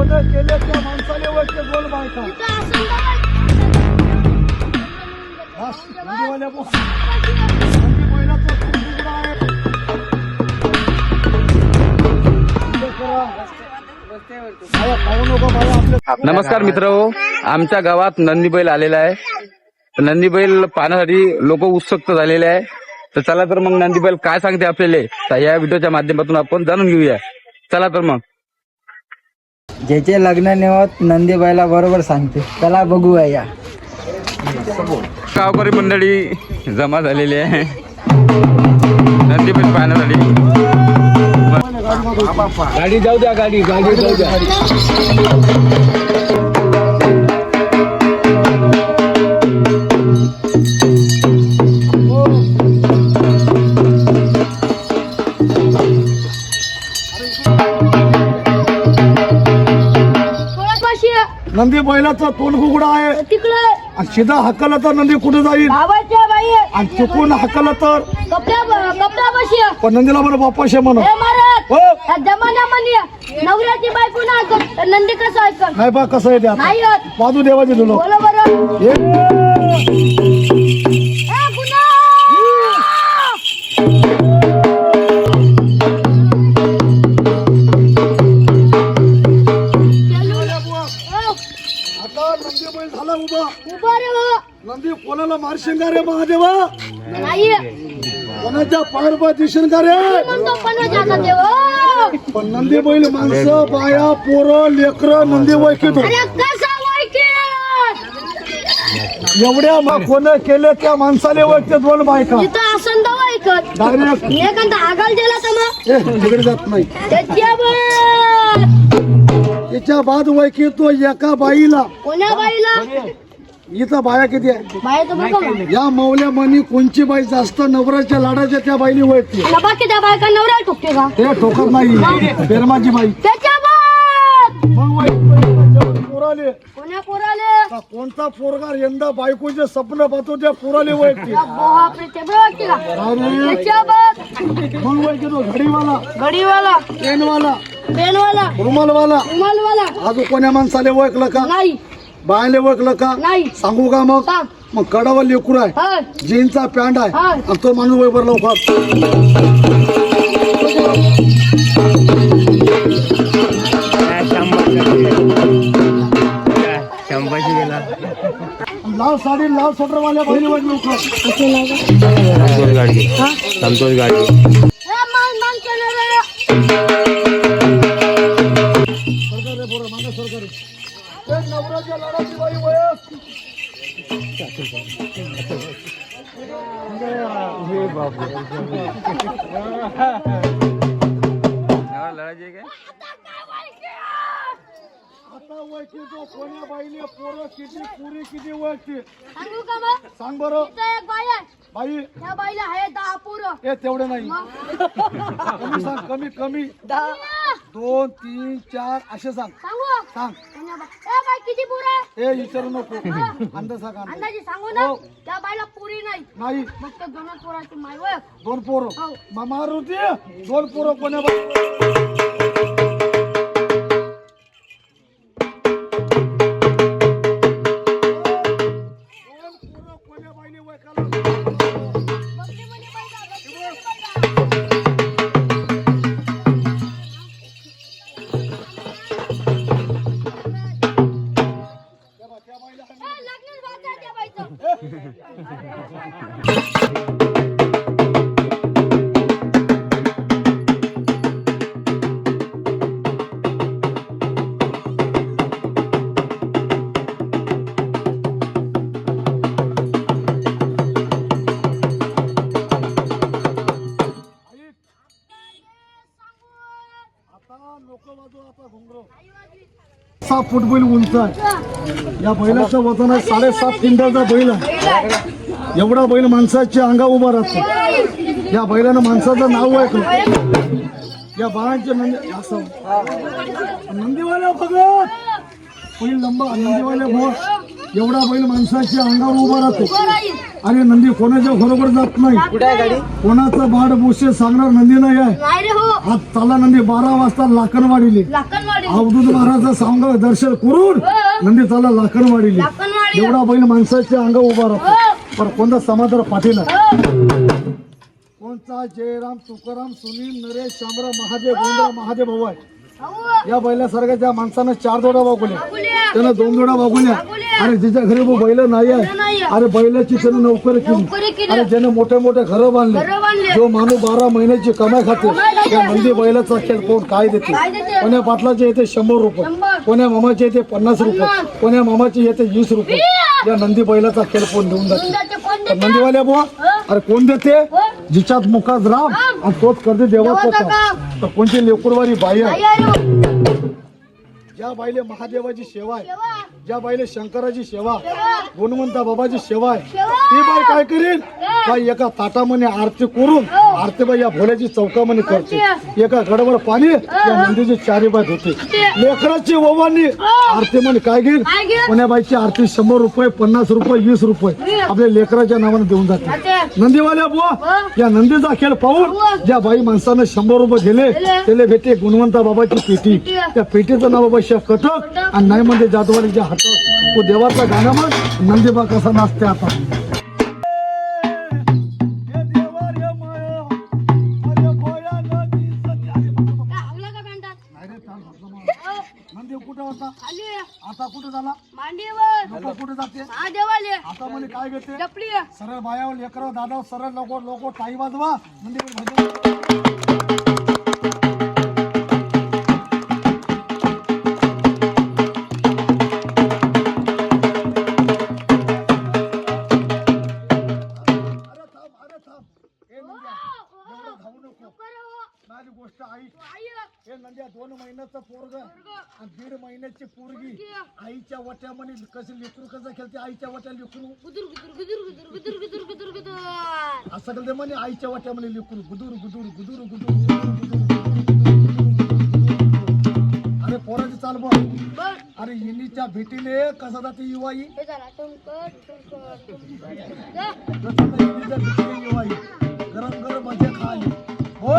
कोणं केले त्या माणसाने वरचे दोन बायका हा, नमस्कार मित्र आमच्या गावात नंदी बैल आलेला आहे. तर नंदी बैल पाहण्यासाठी लोक उत्सुक झालेले आहे. तर चला तर मग नंदी बैल काय सांगते आपल्याला? या व्हिडिओच्या माध्यमातून आपण जाणून घेऊया. चला तर मग. ज्याचे लग्न नाही होत नंदीबाईला बरोबर सांगते. चला बघूया या. गावकरी मंडळी जमा झालेली आहे. नंदी बैल पाहण्यासाठी गाडी जाऊ द्या गाडी गाडी जाऊ द्या. नंदी बैलाचा तोंड कुकडा आहे. तिकडे आणि सीधा हकला तर नंदी कुठे जाईल? बाई आणि चुकून हकला तर? कपड्या पण नंदीला म्हणा बापाशे म्हणा. हे महाराज हो. या जमान्यामध्ये नवऱ्याची बायको ना ऐकत तर नंदी कसं ऐकत? नाही बा कसं आहे ते आता? नाही होत बाजू देवाची बोला बरं. हे झाला उभा. उभा रे बाबा. नंदी कोणाला मारशील का रे महादेवा? नाही. कोणाच्या पार दिसेल का रे? म्हणतो देव हो. पण नंदी बैल माणसं बाया पोरं लेकरं नंदी अरे कसा वाईट एवढ्या मा- कोणं केले त्या माणसाने वैकते दोन बायका. इथं असं दवा ऐकत डायरेक्ट. एखादा आगाल दिला तर मग? तिकडे जात नाही. त्याच्या बाद वैकी तो एका बाईला. कोण्या बाईला? इथं बाया किती आहे? तर बघा. या मौल्या मनी कोणची बाई जास्त नवऱ्याच्या लाडाच्या त्या बाईने वैकते आणि बाकी त्या बायका नवऱ्या ठोकते का? ते ठोकत नाही. बाई. त्याच्या मग पोराले? कोण्या पोराले? का कोणता पोरगा यंदा बायकोचे स्वप्न पाहतो त्या पोराले वैकते बापरे ते बरं वाटते का अरे त्याच्या बर मग वैकतो घडीवाला. गडीवाला पेनवाला पेनवाला. रुमालवाला. रुमालवाला. अजून कोण्या माणसाले ओळखलं का? नाही. बायाले ओळखलं का? नाही. सांगू का मग? सांग. मग कडावा लेकूर आहे. हा जीनचा पॅन्ट आहे. आणि तो माणूस वैभर लवकर लाल साडी लाल स्वेटर वाल्या बहिणी वर लवकर ए, मान मान केलं रे. सरकार रे पोरं, मागं सरकार रे. ए, नवऱ्याच्या लाडाची बाई वयस. आता ओळखी तो कोण्या बाईने पोरं किती पुरी किती ओळखते सांगू का मग? सांग बरं. इथं एक बाई आहे. बाई. त्या बाईला आहे दहा पोरं. हे तेवढे नाही. कमी सांग कमी कमी. दोन तीन चार असे सांग. सांगू? सांग. कोण्या बाई. ए बाई किती पोरं आहे? हे विचारू नको. अंदाज सांग अंदाज. अंदाजे सांगू ना. हो. त्या बाईला पुरी नाही. नाही. फक्त दोन पोराची माय दोन पोरं. हो. मामा होती दोन पोरं कोण्या बाई? सहा फूट बैल उंच आहे. या बैलाचं वजन आहे साडेसात क्विंटलचा बैल आहे. एवढा बैल माणसाच्या अंगा उभा राहतो. या बैलानं माणसाचं नाव ऐकलं. या बाळांचे नंदी असं. नंदीवाल्या बघत बैल लंबा नंदीवाल्या एवढा बैल माणसाच्या अंगावर उभा राहतो. अरे नंदी कोणाच्या बरोबर जात नाही? कुठे आहे गाडी? कोणाचं बाड बोशे सांगणार नंदी नाही आहे? हो. आज चाला नंदी बारा वाजता लाकणवाडीले लाकणवाडी अवधूत महाराजचं सांग दर्शन करून नंदी चाला लाकणवाडीले लाकणवाडी एवढा बैल माणसाच्या अंग उभा राहतो. पण कोणता समाधान पाटील आहे. कोणता? जयराम तुकाराम सुनील नरेश शामराव महादेव गोंधळ महादेव भाऊ आहे. या बैलासारख्या त्या माणसानं चार जोडा वागवल्या त्यानं दोन जोडा वागवल्या. अरे जिच्या घरी बैल नाही आहे. अरे बैलाची त्यानं नोकरी केली. अरे ज्यानं मोठे मोठे घरं बांधले. जो माणूस बारा महिन्याची कमाई खाते त्या नंदी बैलाचा खेळ कोण काय देते? कोण्या पाटलाचे येते शंभर रुपये. कोण्या मामाचे येते पन्नास रुपये कोण्या मामाचे येते वीस रुपये. या नंदी बैलाचा खेळ कोण देऊन जाते? नंदीवाल्या बुवा अरे कोण देते? हो? जिच्यात मुखात राम आणि तोच करते देवाचं काम काम. तर कोणती लेकुरवारी बाई आहे? हो. ज्या बाईले महादेवाची सेवा आहे. ज्या बाईले शंकराची सेवा गुणवंता बाबाची सेवा आहे. ती बाई काय करील बाई एका ताटामध्ये आरती करून आरती बाई या भोल्याची चौकामध्ये करते. एका गडवर पाणी या नंदीची चारी बाई होते लेकराची ओवानी आरती मध्ये काय घेईल? काय घेईल? कोण्या बाईची आरती शंभर रुपये पन्नास रुपये वीस रुपये. आपल्या लेकराच्या नावाने देऊन जाते. नंदीवाल्या बुवा या नंदीचा खेळ पाहून ज्या बाई माणसानं शंभर रुपये दिले. त्याला भेटे गुणवंता बाबाची पेटी. त्या पेटीचं नाव बाबा शेफ कटक आणि नाही म्हणजे जातवाडीच्या हातात. तो देवाचा गाणं मग नंदीबा कसा नाचते आता. आता कुठे झाला? मांडीवर. लोक कुठे जाते? महादेवाले. आता म्हणे काय घेते. सरळ बायावर लेकर दादा सरळ लोक लोक टाई वाजवा भजन दोन महिन्याचं पोरग आणि दीड महिन्याची पोरगी आईच्या वट्यामध्ये कशी लेकरू कसं खेळते आईच्या वट्या लेकरू गुदुर गुदुर गुदुर गुदुर गुदुर गुदुर गुदुर गुदुर असं करते म्हणे आईच्या वाट्यामध्ये लेकरू गुदूर गुदूर गुदूर गुदूर गुदूर गुदूर अरे पोराची चाल बघ अरे इनीच्या भेटीले कसा जाते युवाई हे युवाई गरम गरम मजे खाली हो